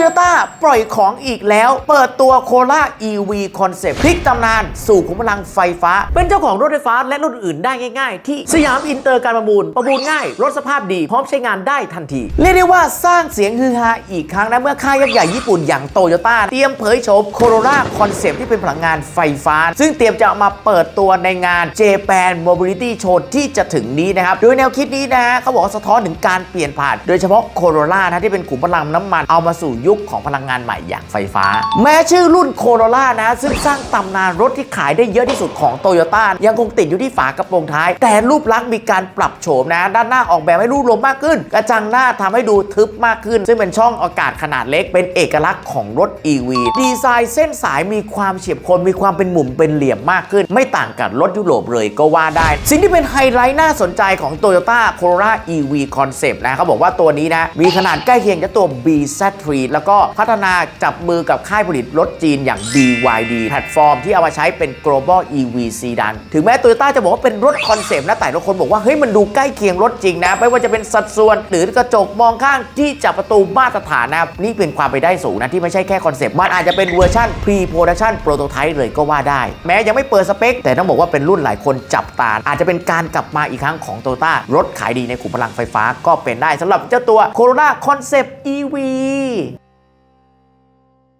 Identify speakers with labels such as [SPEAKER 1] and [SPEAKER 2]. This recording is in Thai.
[SPEAKER 1] โยต้าปล่อยของอีกแล้ว เปิดตัวโคล่า EV Concept พลิกตำนาน สู่ขุมพลังไฟฟ้า เป็นเจ้าของรถไฟฟ้าและรุ่นอื่นได้ง่าย ๆ ที่สยามอินเตอร์การประมูล ประมูลง่าย รถสภาพดี พร้อมใช้งานได้ทันที เรียกได้ว่าสร้างเสียงฮือฮาอีกครั้งนะเมื่อค่ายยักษ์ใหญ่ญี่ปุ่นอย่างโตโยต้าเตรียมเผยโฉมโคโรล่าคอนเซปที่เป็นพลังงานไฟฟ้า ซึ่งเตรียมจะเอามาเปิดตัวในงาน Japan Mobility Show ที่จะถึงนี้นะครับโดยแนวคิดนี้นะฮะเขาบอกว่าสะท้อนถึงการเปลี่ยนผ่าน โดยเฉพาะโคโรล่านะที่เป็นขุมพลังน้ำมันเอามาสู่ยคของพลังงานใหม่อย่างไฟฟ้า แม้ชื่อรุ่นโคโรล่านะ ซึ่งสร้างตำนานรถที่ขายได้เยอะที่สุดของโตโยต้ายังคงติดอยู่ที่ฝากระโปรงท้าย แต่รูปลักษณ์มีการปรับโฉมนะ ด้านหน้าออกแบบให้รูปลมมากขึ้น กระจังหน้าทำให้ดูทึบมากขึ้น ซึ่งเป็นช่องอากาศขนาดเล็ก เป็นเอกลักษณ์ของรถ EV ดีไซน์เส้นสายมีความเฉียบคมมีความเป็นหมุมเป็นเหลี่ยมมากขึ้น ไม่ต่างกับรถยุโรปเลยก็ว่าได้ สิ่งที่เป็นไฮไลท์น่าสนใจของ Toyota Corolla EV Concept นะเขาบอกว่าตัวนี้นะมีขนาดใกล้เคียงกับตัว BZ3 แแล้วก็พัฒนาจับมือกับค่ายผลิตรถจีนอย่าง BYD แพลตฟอร์มที่เอามาใช้เป็น global EV sedan ถึงแม้ Toyota จะบอกว่าเป็นรถคอนเซปต์นะแต่ละคนบอกว่าเฮ้ยมันดูใกล้เคียงรถจริงนะ ไม่ว่าจะเป็นสัดส่วน หรือกระจกมองข้างที่จับประตูมาตรฐานนะนี่เป็นความไปได้สูงนะที่ไม่ใช่แค่คอนเซปต์มันอาจจะเป็นเวอร์ชัน pre production prototype เลยก็ว่าได้ แม้ยังไม่เปิดสเปค แต่ต้องบอกว่าเป็นรุ่นหลายคนจับตาอาจจะเป็นการกลับมาอีกครั้งของ Toyota รถขายดีในขุมพลังไฟฟ้าก็เป็นได้สำหรับเจ้าตัว Corolla Concept EV